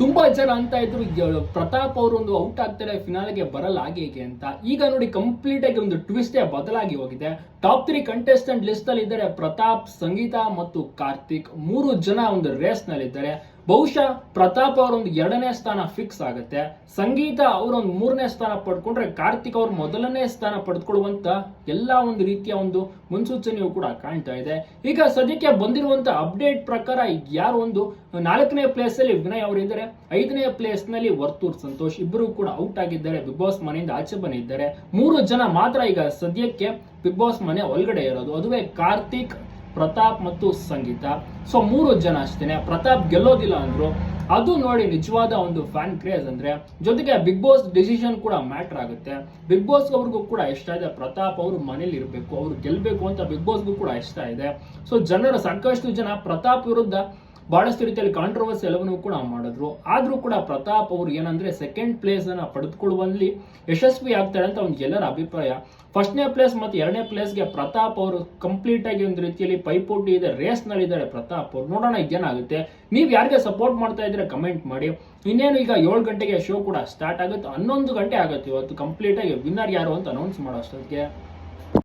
ತುಂಬಾ ಜನ ಅಂತ ಇದ್ರು ಪ್ರತಾಪ್ ಅವರು ಒಂದು ಔಟ್ ಆಗ್ತಾರೆ ಫಿನಾಲ್ಗೆ ಬರಲ್ಲ, ಹಾಗೆ ಹೀಗೆ ಅಂತ. ಈಗ ನೋಡಿ ಕಂಪ್ಲೀಟ್ ಆಗಿ ಒಂದು ಟ್ವಿಸ್ಟೇ ಬದಲಾಗಿ ಹೋಗಿದೆ. ಟಾಪ್ ತ್ರೀ ಕಂಟೆಸ್ಟೆಂಟ್ ಲಿಸ್ಟ್ ಅಲ್ಲಿ ಇದ್ದಾರೆ ಪ್ರತಾಪ್, ಸಂಗೀತಾ ಮತ್ತು ಕಾರ್ತಿಕ್. ಮೂರು ಜನ ಒಂದು ರೇಸ್ನಲ್ಲಿ ಇದ್ದಾರೆ ಬಹುಶಃ ಪ್ರತಾಪ್ ಅವರೊಂದು ಎರಡನೇ ಸ್ಥಾನ ಫಿಕ್ಸ್ ಆಗುತ್ತೆ. ಸಂಗೀತ ಅವರೊಂದು ಮೂರನೇ ಸ್ಥಾನ ಪಡ್ಕೊಂಡ್ರೆ ಕಾರ್ತಿಕ್ ಅವ್ರು ಮೊದಲನೇ ಸ್ಥಾನ ಪಡೆದುಕೊಳ್ಳುವಂತ ಎಲ್ಲಾ ಒಂದು ರೀತಿಯ ಒಂದು ಮುನ್ಸೂಚನೆಯು ಕೂಡ ಕಾಣ್ತಾ ಇದೆ. ಈಗ ಸದ್ಯಕ್ಕೆ ಬಂದಿರುವಂತ ಅಪ್ಡೇಟ್ ಪ್ರಕಾರ ಯಾರು ಒಂದು ನಾಲ್ಕನೇ ಪ್ಲೇಸ್ ಅಲ್ಲಿ ವಿನಯ್ ಅವರಿದ್ದಾರೆ ಐದನೇ ಪ್ಲೇಸ್ನಲ್ಲಿ ವರ್ತೂರ್ ಸಂತೋಷ್ ಇಬ್ಬರು ಕೂಡ ಔಟ್ ಆಗಿದ್ದಾರೆ. ಬಿಗ್ ಬಾಸ್ ಮನೆಯಿಂದ ಆಚೆ ಬಂದಿದ್ದಾರೆ. ಮೂರು ಜನ ಮಾತ್ರ ಈಗ ಸದ್ಯಕ್ಕೆ ಬಿಗ್ ಬಾಸ್ ಮನೆ ಒಳಗಡೆ ಇರೋದು. ಅದುವೇ ಕಾರ್ತಿಕ್ ಪ್ರತಾಪ್ ಮತ್ತು ಸಂಗೀತ. ಸೊ ಮೂರು ಜನ ಅಷ್ಟೇನೆ. ಪ್ರತಾಪ್ ಗೆಲ್ಲೋದಿಲ್ಲ ಅಂದ್ರು. ಅದು ನೋಡಿ ನಿಜವಾದ ಒಂದು ಫ್ಯಾನ್ ಕ್ರೇಜ್ ಅಂದ್ರೆ, ಜೊತೆಗೆ ಬಿಗ್ ಬಾಸ್ ಡಿಸಿಷನ್ ಕೂಡ ಮ್ಯಾಟರ್ ಆಗುತ್ತೆ. ಬಿಗ್ ಬಾಸ್ ಅವ್ರಿಗೂ ಕೂಡ ಇಷ್ಟ ಇದೆ. ಪ್ರತಾಪ್ ಅವರು ಮನೇಲಿ ಇರಬೇಕು, ಅವ್ರು ಗೆಲ್ಲಬೇಕು ಅಂತ ಬಿಗ್ ಬಾಸ್ಗೂ ಕೂಡ ಇಷ್ಟ ಇದೆ. ಸೊ ಜನರು ಸಾಕಷ್ಟು ಜನ ಪ್ರತಾಪ್ ವಿರುದ್ಧ ಬಹಳಷ್ಟು ರೀತಿಯಲ್ಲಿ ಕಾಂಟ್ರವರ್ಸಿ ಎಲ್ಲವನ್ನೂ ಕೂಡ ಮಾಡಿದ್ರು. ಆದ್ರೂ ಕೂಡ ಪ್ರತಾಪ್ ಅವರು ಏನಂದ್ರೆ ಸೆಕೆಂಡ್ ಪ್ಲೇಸ್ ಅನ್ನ ಪಡೆದುಕೊಳ್ಳುವಲ್ಲಿ ಯಶಸ್ವಿ ಆಗ್ತಾರೆ ಅಂತ ಒಂದು ಎಲ್ಲರ ಅಭಿಪ್ರಾಯ. ಫಸ್ಟ್ನೇ ಪ್ಲೇಸ್ ಮತ್ತು ಎರಡನೇ ಪ್ಲೇಸ್ಗೆ ಪ್ರತಾಪ್ ಅವರು ಕಂಪ್ಲೀಟ್ ಆಗಿ ಒಂದು ರೀತಿಯಲ್ಲಿ ಪೈಪೋಟಿ ಇದೆ ರೇಸ್ನಲ್ಲಿ ಇದ್ದಾರೆ ಪ್ರತಾಪ್ ಅವರು. ನೋಡೋಣ ಏನಾಗುತ್ತೆ ನೀವು ಯಾರಿಗೆ ಸಪೋರ್ಟ್ ಮಾಡ್ತಾ ಇದ್ರೆ ಕಮೆಂಟ್ ಮಾಡಿ. ಇನ್ನೇನು ಈಗ ಏಳು ಗಂಟೆಗೆ ಶೋ ಕೂಡ ಸ್ಟಾರ್ಟ್ ಆಗುತ್ತೆ. ಹನ್ನೊಂದು ಗಂಟೆ ಆಗುತ್ತೆ ಇವತ್ತು ಕಂಪ್ಲೀಟ್ ಆಗಿ. ವಿನ್ನರ್ ಯಾರು ಅಂತ ಅನೌನ್ಸ್ ಮಾಡೋ ಅಷ್ಟೊತ್ತಿಗೆ